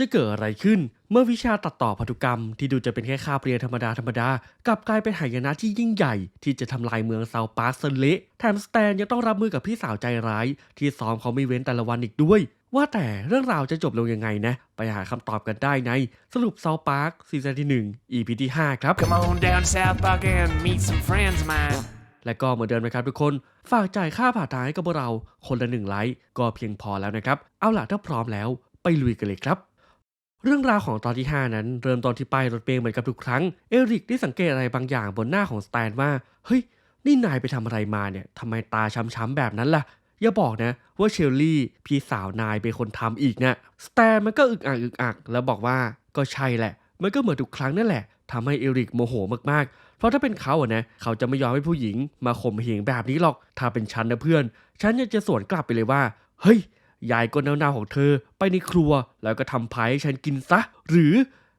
จะเกิดอะไรขึ้น เมื่อวิชาตัดต่อพันธุกรรมที่ดูจะเป็นแค่คาบเรียนธรรมดาธรรมดากลับกลายเป็นหายนะที่ยิ่งใหญ่ ที่จะทำลายเมืองเซาปาร์คเซเละแถมสแตนยังต้องรับมือกับพี่สาวใจร้าย ที่ซ้อมเขาไม่เว้นแต่ละวันอีกด้วย ว่าแต่เรื่องราวจะจบลงยังไงนะ ไปหาคำตอบกันได้ในสรุปเซาปาร์คซีซั่นที่1 EP ที่ 5 ครับ Come on down to South Park and meet some friends of mine. และก็เหมือนเดิมนะครับทุกคน ฝากจ่ายค่าผ่าทางให้กับพวกเรา คนละหนึ่งไลค์ก็เพียงพอแล้วนะครับ เอาล่ะถ้าพร้อมแล้ว ไปลุยกันเลยครับ เรื่องราวของตอนที่ 5 นั้น เริ่มตอนที่ป้ายรถเมล์เหมือนกับทุกครั้ง เอริกได้สังเกตอะไรบางอย่างบนหน้าของสแตนว่า เฮ้ย นี่นายไปทำอะไรมาเนี่ยทำไมตาช้ำๆแบบนั้นล่ะ อย่าบอกนะว่าเชลลี่ พี่สาวนายเป็นคนทำอีกนะสแตนมันก็อึกอักอึกอัก แล้วบอกว่าก็ใช่แหละ มันก็เหมือนทุกครั้งนั่นแหละทำให้เอริกโมโหมากๆ เพราะถ้าเป็นเขาอะนะเขาจะไม่ยอมให้ผู้หญิง มาข่มเหงแบบนี้หรอก ถ้าเป็นฉันนะเพื่อน ฉันยังจะสวนกลับไปเลยว่า เฮ้ย ยายก้นเน่าๆของเธอไปในครัว แล้วก็ทำพายให้ฉันกินซะ หรือ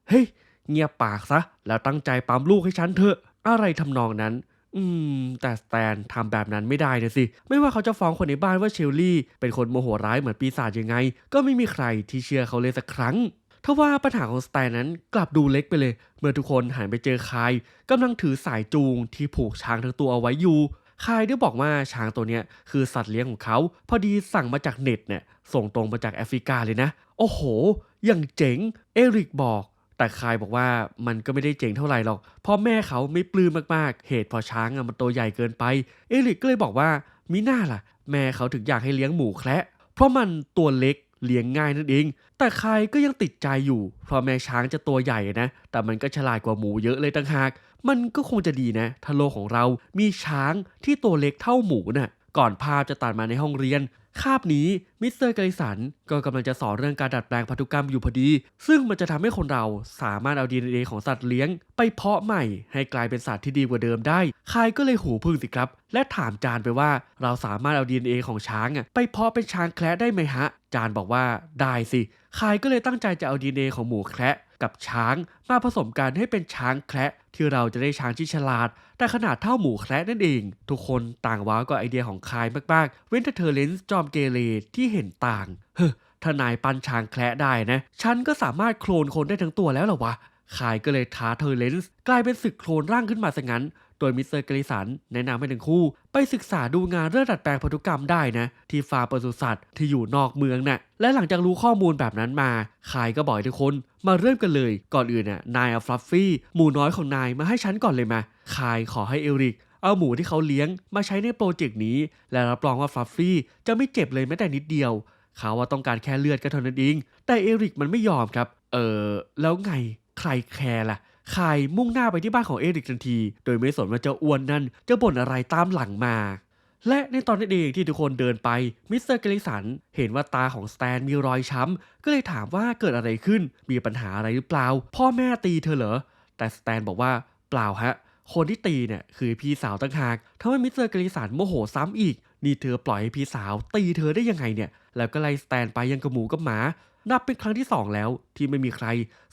เฮ้ย เงียบปากซะ แล้วตั้งใจปั๊มลูกให้ฉันเถอะ อะไรทำนองนั้น อืม แต่สแตนทำแบบนั้นไม่ได้นะสิ ไม่ว่าเขาจะฟ้องคนในบ้านว่าเชลลี่ เป็นคนโมโหร้ายเหมือนปีศาจยังไง ก็ไม่มีใครที่เชื่อเขาเลยสักครั้งทว่าปัญหาของสแตนนั้นกลับดูเล็กไปเลย เมื่อทุกคนหันไปเจอคายกำลังถือสายจูงที่ผูกช้างทั้งตัวเอาไว้อยู่ คายได้บอกว่าช้างตัวเนี้ยคือสัตว์เลี้ยงของเขา พอดีสั่งมาจากเน็ตเนี่ยส่งตรงมาจากแอฟริกาเลยนะ โอ้โห อย่างเจ๋ง เอริกบอก แต่คายบอกว่ามันก็ไม่ได้เจ๋งเท่าไหร่หรอกเพราะแม่เขาไม่ปลื้มมากๆ เหตุเพอช้างอะมันตัวใหญ่เกินไป เอริกก็เลยบอกว่ามิน่าล่ะ แม่เขาถึงอยากให้เลี้ยงหมูแคระเพราะมันตัวเล็ก เลี้ยงง่ายนั่นเอง แต่ใครก็ยังติดใจอยู่ เพราะแม่ช้างจะตัวใหญ่นะ แต่มันก็ฉลาดกว่าหมูเยอะเลยต่างหาก มันก็คงจะดีนะ ถ้าโลกของเรามีช้างที่ตัวเล็กเท่าหมูน่ะ ก่อนภาพจะตัดมาในห้องเรียน คาบนี้มิสเตอร์ไกรสันก็กำลังจะสอนเรื่องการดัดแปลงพันธุกรรมอยู่พอดี ซึ่งมันจะทำให้คนเราสามารถเอา DNA ของสัตว์เลี้ยง ไปเพาะใหม่ ให้กลายเป็นสัตว์ที่ดีกว่าเดิมได้คายก็เลยหูพึ่งสิครับ และถามจานไปว่าเราสามารถเอา DNA ของช้างอะไปเพาะเป็นช้างแคระได้ไหมฮะ จานบอกว่าได้สิ คายก็เลยตั้งใจจะเอา DNA ของหมูแคระกับช้างมาผสมกันให้เป็นช้างแคระที่เราจะได้ช้างที่ฉลาด แต่ขนาดเท่าหมูแคระนั่นเอง ทุกคนต่างว้าวกับไอเดียของคายมากๆ เว้นแต่เธอเลนส์จอมเกเรที่เห็นต่าง เฮ้อถ้านายปั้นช้างแคระได้นะ ฉันก็สามารถโคลนคนได้ทั้งตัวแล้วหรอวะคายก็เลยท้าเธอเลนส์กลายเป็นศึกโคลนร่างขึ้นมาซะงั้น โดยมิสเตอร์กริสันแนะนำให้ทั้งคู่ ไปศึกษาดูงานเรื่องดัดแปลงพันธุกรรมได้นะ ที่ฟาร์มปศุสัตว์ที่อยู่นอกเมืองน่ะและหลังจากรู้ข้อมูลแบบนั้นมาคายก็บอกทุกคนมาเริ่มกันเลย ก่อนอื่นน่ะนายเอาฟลัฟฟี่หมูน้อยของนายมาให้ฉันก่อนเลยมาคายขอให้เอริกเอาหมูที่เขาเลี้ยงมาใช้ในโปรเจกต์นี้ และรับรองว่าฟลัฟฟี่จะไม่เจ็บเลยแม้แต่นิดเดียว เขาว่าต้องการแค่เลือดก็เท่านั้นเอง แต่เอริกมันไม่ยอมครับ เออแล้วไงใครแคร์ล่ะ คายมุ่งหน้าไปที่บ้านของเอริกทันที โดยไม่สนว่าเจ้าอ้วนนั่นจะบ่นอะไรตามหลังมา และในตอนนั้นเองที่ทุกคนเดินไปมิสเตอร์เกลิสันเห็นว่าตาของสแตนมีรอยช้ำ ก็เลยถามว่าเกิดอะไรขึ้น มีปัญหาอะไรหรือเปล่า พ่อแม่ตีเธอเหรอ แต่สแตนบอกว่าเปล่าฮะ คนที่ตีเนี่ยคือพี่สาวต่างหากทำให้มิสเตอร์เกลิสันโมโหซ้ำอีก นี่เธอปล่อยให้พี่สาวตีเธอได้ยังไงเนี่ย แล้วก็ไล่สแตนไปยังกับหมูกับหมา นับเป็นครั้งที่ 2 แล้ว ที่ไม่มีใคร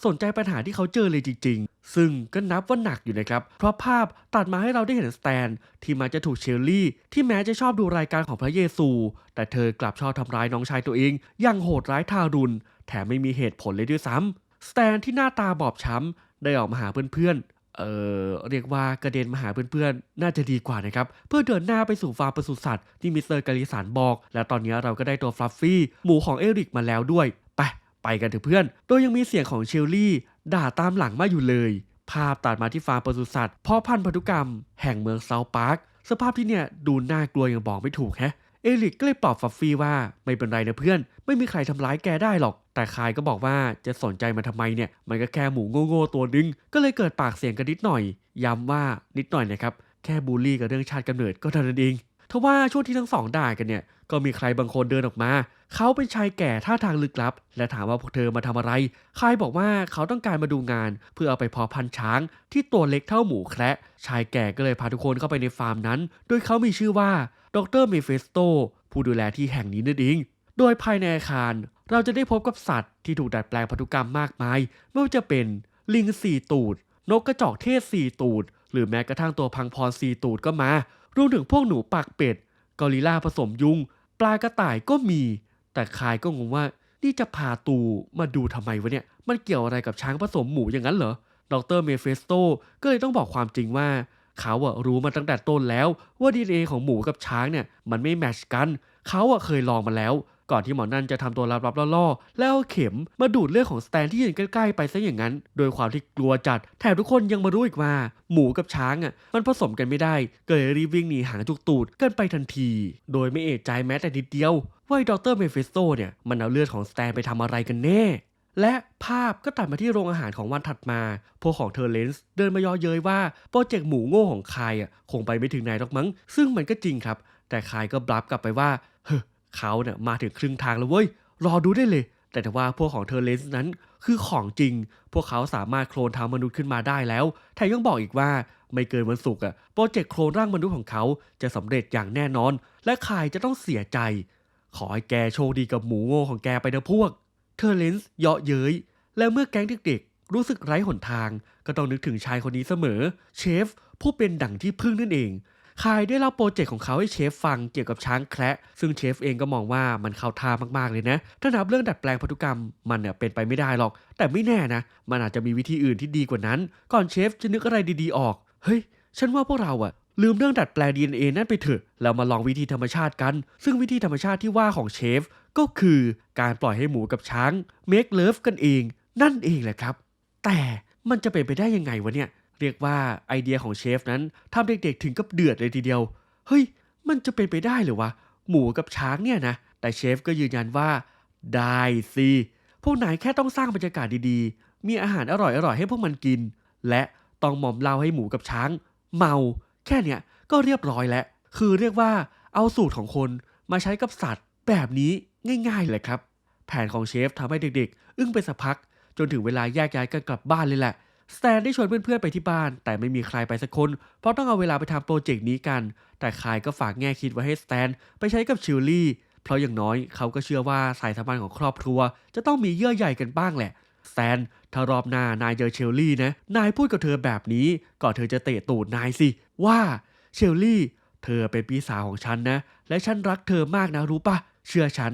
สนใจปัญหาที่เขาเจอเลยจริง ๆ ซึ่งก็นับว่าหนักอยู่นะครับ เพราะภาพตัดมาให้เราได้เห็นสแตน ที่มาจะถูกเชลลี่ ที่แม้จะชอบดูรายการของพระเยซู แต่เธอกลับชอบทำร้ายน้องชายตัวเอง อย่างโหดร้ายทารุณ แถมไม่มีเหตุผลเลยด้วยซ้ำสแตนที่หน้าตาบอบช้ำได้ออกมาหาเพื่อนเออเรียกว่ากระเด็นมาหาเพื่อนๆ น่าจะดีกว่านะครับ เพื่อเดินหน้าไปสู่ฟาร์มปศุสัตว์ที่มิสเตอร์กาลิสันบอก และตอนนี้เราก็ได้ตัวฟลัฟฟี่หมูของเอริกมาแล้วด้วย ไปกันเถอะเพื่อน โดยยังมีเสียงของเชลลี่ ด่าตามหลังมาอยู่เลย ภาพตัดมาที่ฟาร์มปศุสัตว์เพ่อพันธุ์พันธุกรรม แห่งเมืองเซาพาร์ค สภาพที่เนี่ยดูน่ากลัวอย่างบอกไม่ถูกแฮะ เอริกก็เลยปลอบฟัฟฟี่ว่าไม่เป็นไรนะเพื่อน ไม่มีใครทำร้ายแกได้หรอก แต่คายก็บอกว่าจะสนใจมันทำไมเนี่ย มันก็แค่หมูโง่ๆตัวนึง ก็เลยเกิดปากเสียงกันนิดหน่อย ย้ำว่านิดหน่อยนะครับ แค่บูลลี่กับเรื่องชาติกำเนิดก็เท่านั้นเอง ทว่าช่วงที่ทั้งสองด่ากันเนี่ย ก็มีใครบางคนเดินออกมา เขาเป็นชายแก่ท่าทางลึกลับ และถามว่าพวกเธอมาทำอะไรคายบอกว่าเขาต้องการมาดูงาน เพื่อเอาไปเพาะพันธุ์ช้าง ที่ตัวเล็กเท่าหมูแคระชายแก่ก็เลยพาทุกคนเข้าไปในฟาร์มนั้น โดยเขามีชื่อว่าดรเมเฟสโต ผู้ดูแลที่แห่งนี้นั่นเอง โดยภายในอาคาร เราจะได้พบกับสัตว์ที่ถูกดัดแปลงพันธุกรรมมากมาย ไม่ว่าจะเป็นลิงสี่ตูด นกกระจอกเทศสี่ตูด หรือแม้กระทั่งตัวพังพรสี่ตูดก็มา รวมถึงพวกหนูปากเป็ดกอริลลาผสมยุง ปลากระต่ายก็มี แต่คายก็งงว่า นี่จะพาตูมาดูทำไมวะเนี่ย มันเกี่ยวอะไรกับช้างผสมหมูอย่างนั้นเหรอดรเมเฟสโตก็เลยต้องบอกความจริงว่า เขาอะรู้มาตั้งแต่ต้นแล้วว่าดีเอของหมูกับช้างเนี่ยมันไม่แมชกัน เขาอะเคยลองมาแล้ว ก่อนที่หมอนั่นจะทำตัวลับๆล่อๆ แล้วเอาเข็มมาดูดเลือดของสแตนที่ยืนใกล้ๆไปซะอย่างนั้น โดยความที่กลัวจัด แถมทุกคนยังมารู้อีกว่า หมูกับช้างอะมันผสมกันไม่ได้ก็เลยรีบวิ่งหนีหางจุกตูดกันไปทันที โดยไม่เอะใจแม้แต่นิดเดียวว่าไอ้ดรเมฟิสโตเนี่ยมันเอาเลือดของสแตนไปทำอะไรกันแน่และภาพก็ตัดมาที่โรงอาหารของวันถัดมา พวกของเทอร์เลนส์เดินมาย่อเย้ยว่า โปรเจกต์หมูโง่ของคายอะคงไปไม่ถึงไหนหรอกมั้ง ซึ่งมันก็จริงครับ แต่คายก็บลับกลับไปว่า เขาเนี่ยมาถึงครึ่งทางแล้วเว้ย รอดูได้เลยแต่แต่ว่าพวกของเทอร์เลนส์นั้นคือของจริง พวกเขาสามารถโคลนเท้ามนุษย์ขึ้นมาได้แล้วแถมยังบอกอีกว่าไม่เกินวันศุกร์อะโปรเจกต์โคลนร่างมนุษย์ของเขาจะสำเร็จอย่างแน่นอน และใคายจะต้องเสียใจ ขอให้แกโชคดีกับหมูโง่ของแกไปนะพวก เทอร์เลนส์เยาะเย้ยแล้วเมื่อแก๊งเด็กๆ รู้สึกไร้หนทาง ก็ต้องนึกถึงชายคนนี้เสมอ เชฟผู้เป็นดั่งที่พึ่งนั่นเอง คายได้เล่าโปรเจกต์ของเขาให้เชฟฟังเกี่ยวกับช้างแคระซึ่งเชฟเองก็มองว่ามันเข้าท่ามากๆเลยนะ ถ้านับเรื่องดัดแปลงพันธุกรรมมันเนี่ยเป็นไปไม่ได้หรอก แต่ไม่แน่นะ มันอาจจะมีวิธีอื่นที่ดีกว่านั้น ก่อนเชฟจะนึกอะไรดีๆออก เฮ้ย ฉันว่าพวกเราอะลืมเรื่องดัดแปลง DNA นั่นไปเถอะแล้วมาลองวิธีธรรมชาติกัน ซึ่งวิธีธรรมชาติที่ว่าของเชฟ ก็คือการปล่อยให้หมูกับช้าง make love กันเอง นั่นเองแหละครับ แต่มันจะเป็นไปได้ยังไงวะเนี่ย เรียกว่าไอเดียของเชฟนั้นทำเด็กๆถึงกับเดือดเลยทีเดียว เฮ้ย มันจะเป็นไปได้เหรือวะ หมูกับช้างเนี่ยนะ แต่เชฟก็ยืนยันว่า ได้สิ พวกนายแค่ต้องสร้างบรรยากาศดีๆ มีอาหารอร่อยๆ ให้พวกมันกิน และต้องหม่อมเหล้าให้หมูกับช้าง เมา แค่เนี้ยก็เรียบร้อยแล้ว คือเรียกว่าเอาสูตรของคนมาใช้กับสัตว์ แบบนี้ง่ายๆเลยครับ แผนของเชฟทำให้เด็กๆ อึ้งไปสักพัก จนถึงเวลาแยกย้ายกันกลับบ้านเลยแหละ สแตนได้ชวนเพื่อนๆไปที่บ้าน แต่ไม่มีใครไปสักคน เพราะต้องเอาเวลาไปทำโปรเจกต์นี้กัน แต่คายก็ฝากแง่คิดไว้ให้สแตนไปใช้กับชิลลี่ เพราะอย่างน้อยเขาก็เชื่อว่าสายสัมพันธ์ของครอบครัว จะต้องมีเยื่อใยกันบ้างแหละสแตนถ้ารอบหน้านายเจอเชลลี่นะ นายพูดกับเธอแบบนี้ก่อนเธอจะเตะตูดนายสิ ว่าเชลลี่ เธอเป็นพี่สาวของฉันนะ และฉันรักเธอมากนะรู้ปะเชื่อฉัน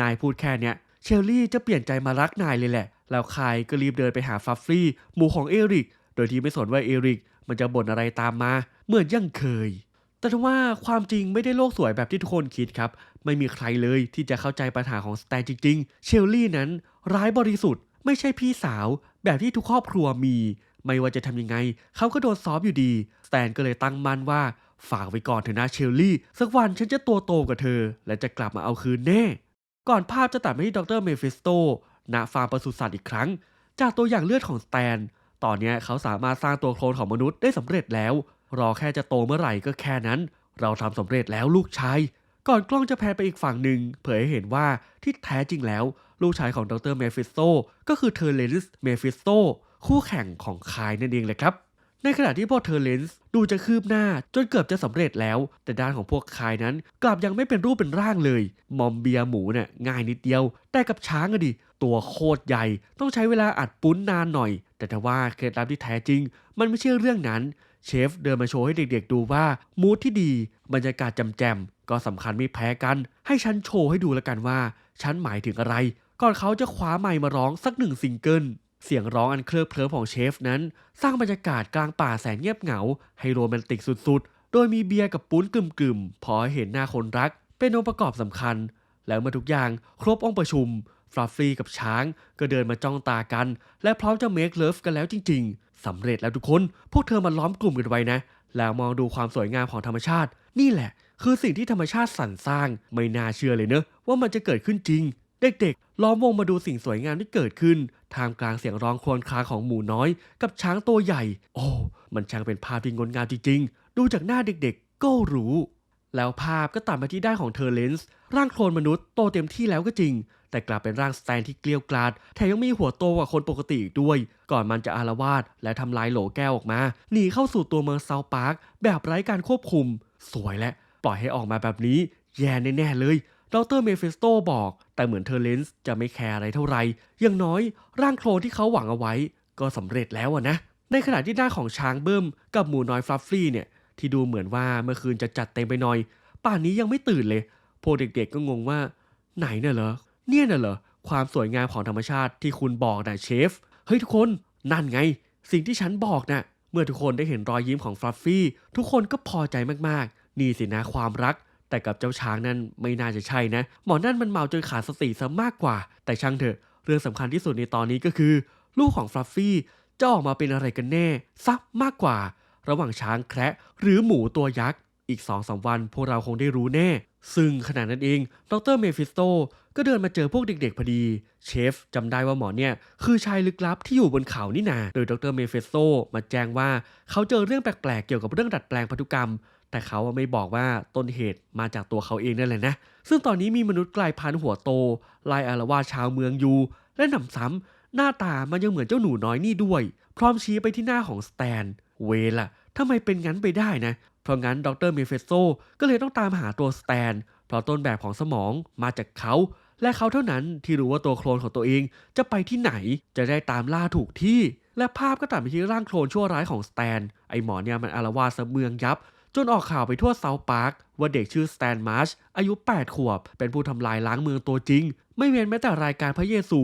นายพูดแค่เนี้ยเชลลี่จะเปลี่ยนใจมารักนายเลยแหละ แล้วคายก็รีบเดินไปหาฟัฟฟี่หมู่ของเอริก โดยที่ไม่สนว่าเอริกมันจะบ่นอะไรตามมา เหมือนยังเคย แต่ว่าความจริงไม่ได้โลกสวยแบบที่ทุกคนคิดครับ ไม่มีใครเลยที่จะเข้าใจปัญหาของสแตนจริง ๆ เชลลี่นั้น ร้ายบริสุทธิ์ ไม่ใช่พี่สาวแบบที่ทุกครอบครัวมี ไม่ว่าจะทำยังไง เขาก็โดนซอฟอยู่ดี สแตนก็เลยตั้งมั่นว่าฝากไว้ก่อนเถอะนะเชลลี่ สักวันฉันจะตัวโตกับเธอ และจะกลับมาเอาคืนแน่ ก่อนภาพจะตัดไปที่ดรเมฟิสโต ณฟาร์มปศุสัตว์อีกครั้ง จากตัวอย่างเลือดของสแตน ตอนนี้เขาสามารถสร้างตัวโคลนของมนุษย์ได้สำเร็จแล้ว รอแค่จะโตเมื่อไหร่ก็แค่นั้น เราทำสำเร็จแล้วลูกชาย ก่อนกล้องจะแพนไปอีกฝั่งหนึ่งเผยให้เห็นว่าที่แท้จริงแล้ว ลูกชายของดรเมฟิสโตก็คือเทอร์เลนส์เมฟิสโตคู่แข่งของคายนั่นเองเลยครับในขณะที่พวกเทอร์เลนส์ดูจะคืบหน้าจนเกือบจะสำเร็จแล้ว แต่ด้านของพวกคายนั้น กลับยังไม่เป็นรูปเป็นร่างเลย มอมเบียหมูเนี่ยง่ายนิดเดียว แต่กับช้างอะดิ ตัวโคตรใหญ่ ต้องใช้เวลาอัดปุ้นนานหน่อย แต่ถ้าว่าเคล็ดลับที่แท้จริง มันไม่ใช่เรื่องนั้น เชฟเดินมาโชว์ให้เด็กๆดูว่ามูทที่ดี บรรยากาศแจมก็สำคัญไม่แพ้กัน ให้ฉันโชว์ให้ดูแล้วกันว่า ฉันหมายถึงอะไร ก่อนเขาจะคว้าไมค์มาร้องสักหนึ่งซิงเกิลเสียงร้องอันเคลิบเคลิ้มของเชฟนั้น สร้างบรรยากาศกลางป่าแสนเงียบเหงา ให้โรแมนติกสุดๆ โดยมีเบียร์กับปุ้นกลุ่มๆ พอเห็นหน้าคนรัก เป็นองค์ประกอบสำคัญ แล้วเมื่อทุกอย่างครบองค์ประชุม ฟลัฟฟี่กับช้างก็เดินมาจ้องตากัน และพร้อมจะเมคเลิฟกันแล้วจริง ๆสำเร็จแล้วทุกคน พวกเธอมาล้อมกลุ่มกันไว้นะ แล้วมองดูความสวยงามของธรรมชาติ นี่แหละ คือสิ่งที่ธรรมชาติสรรสร้าง ไม่น่าเชื่อเลยเนอะว่ามันจะเกิดขึ้นจริง เด็กๆ ล้อมวงมาดูสิ่งสวยงามที่เกิดขึ้น ท่ามกลางเสียงร้องครวญครางของหมูน้อย กับช้างตัวใหญ่ โอ้ มันช่างเป็นภาพที่งดงามจริงๆ ดูจากหน้าเด็กๆ ก็รู้ แล้วภาพก็ตัดมาที่ด้านของเทอร์เลนส์ร่างโคลนมนุษย์โตเต็มที่แล้วก็จริง แต่กลับเป็นร่างสแตนที่เกลียวกราดแถมยังมีหัวโตกว่าคนปกติอีกด้วย ก่อนมันจะอารวาสและทำลายโหลแก้วออกมาหนีเข้าสู่ตัวเมืองเซาท์พาร์คแบบไร้การควบคุม สวยและ ปล่อยให้ออกมาแบบนี้ แย่แน่ๆเลยดรเมฟิสโตบอก แต่เหมือนเทอร์เลนส์จะไม่แคร์อะไรเท่าไหร่อย่างน้อย ร่างโคลนที่เขาหวังเอาไว้ ก็สำเร็จแล้วอะนะ ในขณะที่ด้าของช้างเบิ้มกับหมูน้อยฟลัฟฟี่เนี่ยที่ดูเหมือนว่าเมื่อคืนจะจัดเต็มไปหน่อย ป่านนี้ยังไม่ตื่นเลย พวกเด็กๆก็งงว่า ไหนเน่ะเหรอ เนี่ยน่ะเหรอความสวยงามของธรรมชาติที่คุณบอกนะเชฟ เฮ้ยทุกคนนั่นไง สิ่งที่ฉันบอกนะ่ะเมื่อทุกคนได้เห็นรอยยิ้มของฟลัฟฟี่ทุกคนก็พอใจมากๆ นี่สินะความรัก แต่กับเจ้าช้างนั้นไม่น่าจะใช่นะ หมอนั่นมันเมาจนขาดสติซะมากกว่า แต่ช่างเถอะ เรื่องสำคัญที่สุดในตอนนี้ก็คือ ลูกของฟลัฟฟี่จะออกมาเป็นอะไรกันแน่ซับมากกว่า ระหว่างช้างแคระหรือหมูตัวยักษ์อีก2องสาวันพวกเราคงได้รู้แน่ ซึ่งขณะนั้นเองดรเมฟิสโต ก็เดินมาเจอพวกเด็กๆพอดี เชฟจำได้ว่าหมอเนี่ย คือชายลึกลับที่อยู่บนเขานี่นาโดยดรเมฟิสโตมาแจ้งว่าเขาเจอเรื่องแปลกๆเกี่ยวกับเรื่องดัดแปลงพันธุกรรม แต่เขาไม่บอกว่าต้นเหตุมาจากตัวเขาเองนั่นแหละนะ ซึ่งตอนนี้มีมนุษย์กลายพันธุ์หัวโตไล่อารวาชาวเมืองอยู่และหนำซ้ำหน้าตามันยังเหมือนเจ้าหนูน้อยนี่ด้วย พร้อมชี้ไปที่หน้าของสแตน เวล่ะทำไมเป็นงั้นไปได้นะ เพราะงั้นดรเมเฟโซก็เลยต้องตามหาตัวสแตนเพราะต้นแบบของสมองมาจากเขา และเขาเท่านั้นที่รู้ว่าตัวโคลนของตัวเองจะไปที่ไหนจะได้ตามล่าถูกที่ และภาพก็ตัดไปที่ร่างโคลนชั่วร้ายของสแตน ไอหมอเนี่ยมันอารวาสเมืองยับ จนออกข่าวไปทั่วเซาท์พาร์คว่าเด็กชื่อสแตนมาร์ชอายุ 8 ขวบ เป็นผู้ทำลายล้างเมืองตัวจริง ไม่เว้นแม้แต่รายการพระเยซู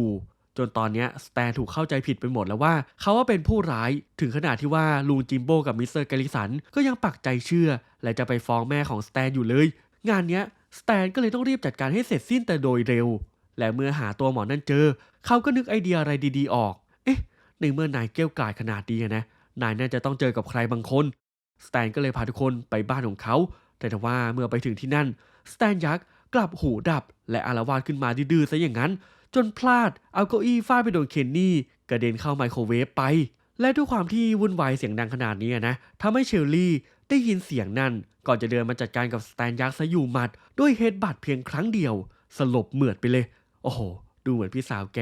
จนตอนนี้สแตนถูกเข้าใจผิดไปหมดแล้วว่า เขาว่าเป็นผู้ร้ายถึงขนาดที่ว่าลุงจิมโบกับมิสเตอร์แกลิสันก็ยังปักใจเชื่อ และจะไปฟ้องแม่ของสแตนอยู่เลย งานเนี้ย สแตนก็เลยต้องรีบจัดการให้เสร็จสิ้นแต่โดยเร็ว และเมื่อหาตัวหมอนั่นเจอ เขาก็นึกไอเดียอะไรดีๆออก เอ๊ะ ในเมื่อนายเกลี้ยวกล่อมขนาดนี้อะนะ นายน่าจะต้องเจอกับใครบางคน สแตนก็เลยพาทุกคนไปบ้านของเขา แต่ทว่าเมื่อไปถึงที่นั่น สแตนยักษ์กลับหูดับ และอารวาสขึ้นมาดื้อๆซะอย่างนั้น จนพลาดเอาเก้าอี้ฟาดไปโดนเคนนี่กระเด็นเข้าไมโครเวฟไป และด้วยความที่วุ่นวายเสียงดังขนาดนี้นะทำให้เชลลี่ ได้ยินเสียงนั่นก่อนจะเดินมาจัดการกับสแตนยักษ์ซะอยู่หมัด ด้วยเฮดบัตเพียงครั้งเดียว สลบเหมือดไปเลย โอ้โห ดูเหมือนพี่สาวแก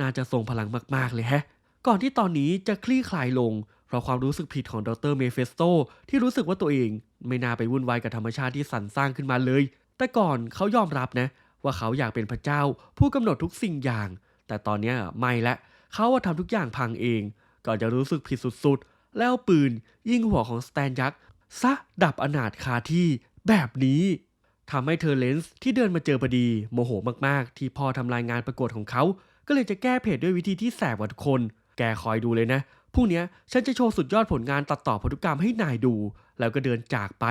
น่าจะทรงพลังมากๆเลยแฮะ ก่อนที่ตอนนี้จะคลี่คลายลง เพราะความรู้สึกผิดของดรเมเฟสโตที่รู้สึกว่าตัวเองไม่น่าไปวุ่นวายกับธรรมชาติที่สรรสร้างขึ้นมาเลย แต่ก่อนเขายอมรับนะ ว่าเขาอยากเป็นพระเจ้า ผู้กำหนดทุกสิ่งอย่าง แต่ตอนนี้ไม่ละเขาว่าทำทุกอย่างพังเอง ก่อนจะรู้สึกผิดสุดๆ แล้วปืนยิงหัวของสแตนยักษ์ ซะดับอนาถคาที่แบบนี้ทำให้เธอเลนส์ที่เดินมาเจอพอดีโมโหมากๆ ที่พ่อทำลายงานประกวดของเขา ก็เลยจะแก้เพจด้วยวิธีที่แสบกว่าทุกคน แกคอยดูเลยนะพรุ่งเนี้ยฉันจะโชว์สุดยอดผลงานตัดต่อพันธุกรรมให้นายดู แล้วก็เดินจากไป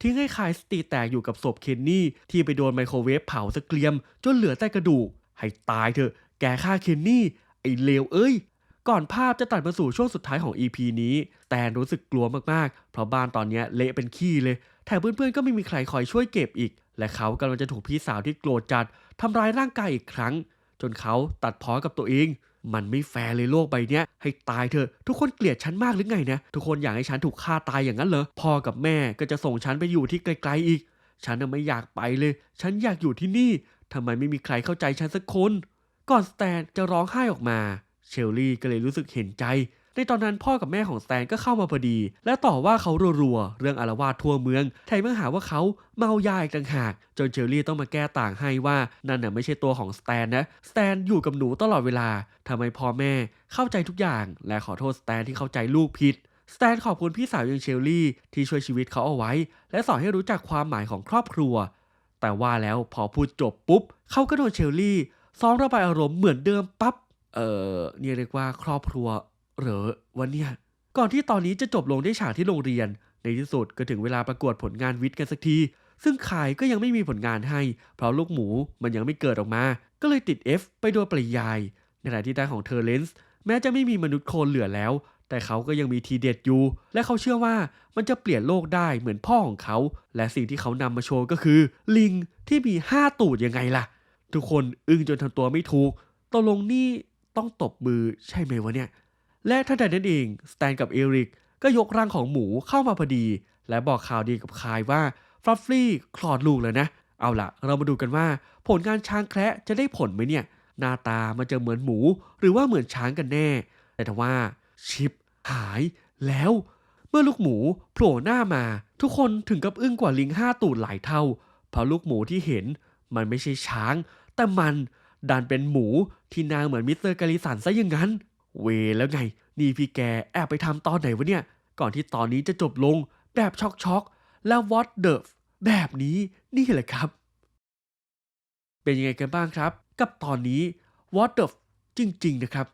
ทิ้งให้คายสติแตกอยู่กับศพเคนนี่ ที่ไปโดนไมโครเวฟเผาสะเกลียม จนเหลือแต่กระดูก ให้ตายเถอะ แกฆ่าเคนนี่ ไอเลวเอ้ย ก่อนภาพจะตัดมาสู่ช่วงสุดท้ายของ EP นี้ แตนรู้สึกกลัวมากๆ เพราะบ้านตอนนี้เละเป็นขี้เลย แถมเพื่อนๆก็ไม่มีใครคอยช่วยเก็บอีก และเขากำลังจะถูกพี่สาวที่โกรธจัดทำร้ายร่างกายอีกครั้ง จนเขาตัดพ้อกับตัวเอง มันไม่แฟร์เลยโลกใบนี้ให้ตายเถอะ ทุกคนเกลียดฉันมากหรือไงนะทุกคนอยากให้ฉันถูกฆ่าตายอย่างนั้นเหรอพ่อกับแม่ก็จะส่งฉันไปอยู่ที่ไกลๆอีก ฉันไม่อยากไปเลย ฉันอยากอยู่ที่นี่ทำไมไม่มีใครเข้าใจฉันสักคน ก่อนสแตนจะร้องไห้ออกมา ลลี่ก็เลยรู้สึกเห็นใจ ในตอนนั้นพ่อกับแม่ของสแตนก็เข้ามาพอดี และต่อว่าเขารัวๆ เรื่องอารวาสทั่วเมืองแถมยังหาว่าเขาเมายาอีกต่างหาก จนเชลลี่ต้องมาแก้ต่างให้ว่านั่นน่ะไม่ใช่ตัวของสแตนนะ สแตนอยู่กับหนูตลอดเวลาทำไมพ่อแม่เข้าใจทุกอย่าง และขอโทษสแตนที่เข้าใจลูกผิดสแตนขอบคุณพี่สาวอย่างเชลลี่ ที่ช่วยชีวิตเขาเอาไว้ และสอนให้รู้จักความหมายของครอบครัว แต่ว่าแล้วพอพูดจบปุ๊บเขาก็โดนเชลลี่ซ้อมระบายอารมณ์เหมือนเดิมปั๊บ เอ่อเนี่ยเรียกว่าครอบครัวหรอวันเนี่ยก่อนที่ตอนนี้จะจบลงด้วยฉากที่โรงเรียน ในที่สุดก็ถึงเวลาประกวดผลงานวิทย์กันสักที ซึ่งขายก็ยังไม่มีผลงานให้ เพราะลูกหมูมันยังไม่เกิดออกมา ก็เลยติด F ไปโดยปริยาย ในขณะที่ด้านของเทอร์เลนส์แม้จะไม่มีมนุษย์โคลนเหลือแล้ว แต่เขาก็ยังมีทีเด็ดอยู่ และเขาเชื่อว่ามันจะเปลี่ยนโลกได้เหมือนพ่อของเขา และสิ่งที่เขานำมาโชว์ก็คือ ลิงที่มี 5 ตูดยังไงล่ะ ทุกคนอึ้งจนทำตัวไม่ถูกตกลงนี่ ต้องตบมือใช่ไหมวะเนี่ย และทันใดนั้นเองสแตนกับเอริกก็ยกร่างของหมูเข้ามาพอดี และบอกข่าวดีกับคายว่าฟลัฟฟี่คลอดลูกแล้วนะ เอาล่ะเรามาดูกันว่า ผลงานช้างแคระจะได้ผลไหมเนี่ย หน้าตามันจะเหมือนหมู หรือว่าเหมือนช้างกันแน่ แต่ทว่าชิปหายแล้ว เมื่อลูกหมูโผล่หน้ามา ทุกคนถึงกับอึ้งกว่าลิงห้าตูดหลายเท่าเพราะลูกหมูที่เห็นมันไม่ใช่ช้าง แต่มัน ดันเป็นหมูที่นางเหมือนมิสเตอร์กาลิสันซะอย่างนั้น เวแล้วไง นี่พี่แกแอบไปทำตอนไหนวะเนี่ย ก่อนที่ตอนนี้จะจบลงแบบช็อกๆแล้ว what the f- แบบนี้นี่แหละครับ เป็นยังไงกันบ้างครับ กับตอนนี้ what the f- จริง ๆ นะครับ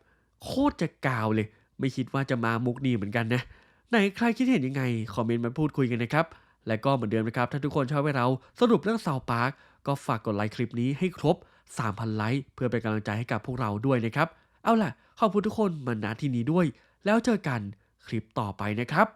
โคตรจะกาวเลย ไม่คิดว่าจะมามุกนี้เหมือนกันนะไหนใครคิดเห็นยังไง คอมเมนต์มาพูดคุยกันนะครับและก็เหมือนเดิมนะครับ ถ้าทุกคนชอบให้เราสรุปเรื่องซาวปาร์กก็ฝากกดไลค์คลิปนี้ให้ครบ 3,000 ไลค์ เพื่อเป็นกำลังใจให้กับพวกเราด้วยนะครับ เอาล่ะ ขอบคุณทุกคนมาณที่นี้ด้วย แล้วเจอกันคลิปต่อไปนะครับ